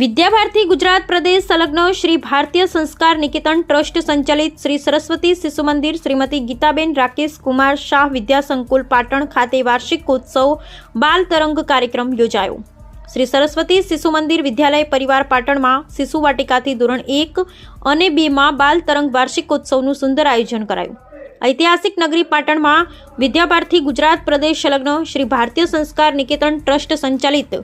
વિદ્યાભારતી ગુજરાત પ્રદેશ સંલગ્ન શ્રી ભારતીય સંસ્કાર નિકેતન ટ્રસ્ટ સંચાલિત શ્રી સરસ્વતી શિશુ મંદિર શ્રીમતી ગીતાબેન રાકેશ કુમાર શાહ વિદ્યા સંકુલ પાટણ ખાતે વાર્ષિક ઉત્સવ બાલ તરંગ કાર્યક્રમ યોજાયો. શ્રી સરસ્વતી શિશુ મંદિર વિદ્યાલય પરિવાર પાટણમાં શિશુ વાટિકાથી ધોરણ એક અને બેમાં બાલ તરંગ વાર્ષિક ઉત્સવનું સુંદર આયોજન કરાયું. ઐતિહાસિક નગરી પાટણમાં વિદ્યાભારતી ગુજરાત પ્રદેશ સંલગ્ન શ્રી ભારતીય સંસ્કાર નિકેતન ટ્રસ્ટ સંચાલિત.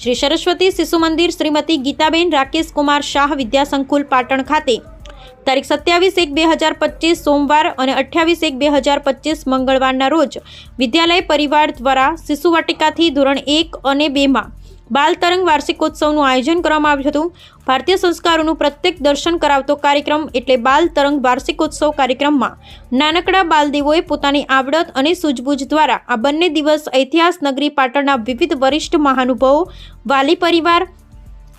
શ્રી સરસ્વતી શિશુ મંદિર શ્રીમતી ગીતાબેન રાકેશ કુમાર શાહ વિદ્યા સંકુલ પાટણ ખાતે. તારીખ સત્યાવીસ એક બે હજાર પચીસ સોમવાર અને અઠ્યાવીસ એક બે હજાર પચીસ મંગળવારના રોજ વિદ્યાલય પરિવાર દ્વારા શિશુ વાટિકાથી ધોરણ એક અને બેમાં બાલ તરંગ વાર્ષિકોત્સવનું આયોજન કરવામાં આવ્યું હતું. ભારતીય સંસ્કારોનું પ્રત્યેક દર્શન કરાવતો કાર્યક્રમ એટલે બાલ તરંગ વાર્ષિકોત્સવ કાર્યક્રમમાં નાનકડા બાલદેવોએ પોતાની આવડત અને સૂઝબૂઝ દ્વારા આ બંને દિવસ ઐતિહાસ નગરી પાટણના વિવિધ વરિષ્ઠ મહાનુભાવો, વાલી પરિવાર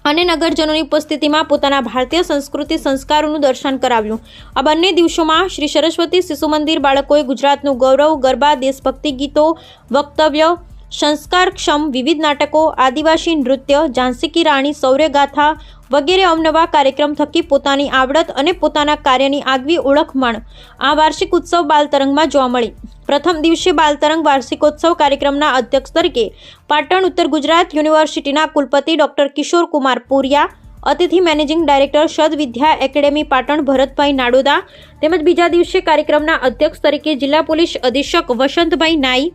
અને નગરજનોની ઉપસ્થિતિમાં પોતાના ભારતીય સંસ્કૃતિ સંસ્કારોનું દર્શન કરાવ્યું. આ બંને દિવસોમાં શ્રી સરસ્વતી શિશુ મંદિર બાળકોએ ગુજરાતનું ગૌરવ, ગરબા, દેશભક્તિ ગીતો, વક્તવ્ય સંસ્કારક્ષમ વિવિધ નાટકો, આદિવાસી નૃત્ય, ઝાંસી કી રાણી, શૌર્યગાથા વગેરે અવનવા કાર્યક્રમ થકી પોતાની આવડત અને પોતાના કાર્યની આગવી ઓળખમણ આ વાર્ષિક ઉત્સવ બાલતરંગમાં જોવા મળી. પ્રથમ દિવસે બાલતરંગ વાર્ષિકોત્સવ કાર્યક્રમના અધ્યક્ષ તરીકે પાટણ, ઉત્તર ગુજરાત યુનિવર્સિટીના કુલપતિ ડોક્ટર કિશોર કુમાર પુરિયા, અતિથિ managing director Sad Vidya academy Patan Bharatbhai Nadoda તેમજ બીજા દિવસે કાર્યક્રમના અધ્યક્ષ તરીકે જિલ્લા પોલીસ અધિક્ષક વસંતભાઈ નાઈ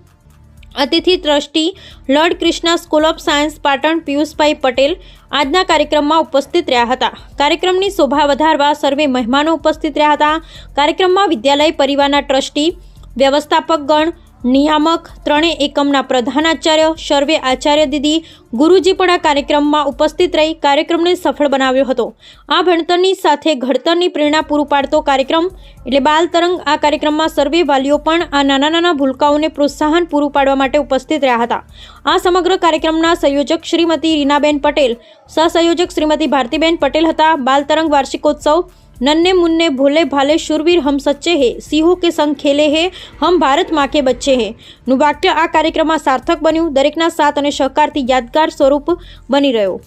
અતિથિ trustee lord Krishna school of science Patan Piyushbhai Patel આજના કાર્યક્રમમાં ઉપસ્થિત રહ્યા હતા. કાર્યક્રમની શોભા વધારવા સર્વે મહેમાનો ઉપસ્થિત રહ્યા હતા. કાર્યક્રમમાં વિદ્યાલય પરિવારના ટ્રસ્ટી, વ્યવસ્થાપકગણ નિયામક ત્રણેય એકમના પ્રધાનાચાર્ય સર્વે આચાર્ય દીદી ગુરુજી પણ આ કાર્યક્રમમાં ઉપસ્થિત રહી કાર્યક્રમને સફળ બનાવ્યો હતો. આ ભણતરની સાથે ઘડતરની પ્રેરણા પૂરું પાડતો કાર્યક્રમ એટલે બાલ તરંગ આ કાર્યક્રમમાં સર્વે વાલીઓ પણ આ નાના નાના ભૂલકાઓને પ્રોત્સાહન પૂરું પાડવા માટે ઉપસ્થિત રહ્યા હતા. આ સમગ્ર કાર્યક્રમના સંયોજક શ્રીમતી રીનાબેન પટેલ, સહસંયોજક શ્રીમતી ભારતીબેન પટેલ હતા. બાલ તરંગ વાર્ષિકોત્સવ नन्हे मुन्ने भोले भाले शूरवीर हम सच्चे हैं સિંહો કે સંગ ખેલે હે હમ ભારત માં કે બચ્ચે હે નું વાક્ય આ કાર્યક્રમમાં સાર્થક બન્યું દરેકના સાથ અને સહકારથી યાદગાર સ્વરૂપ બની રહ્યો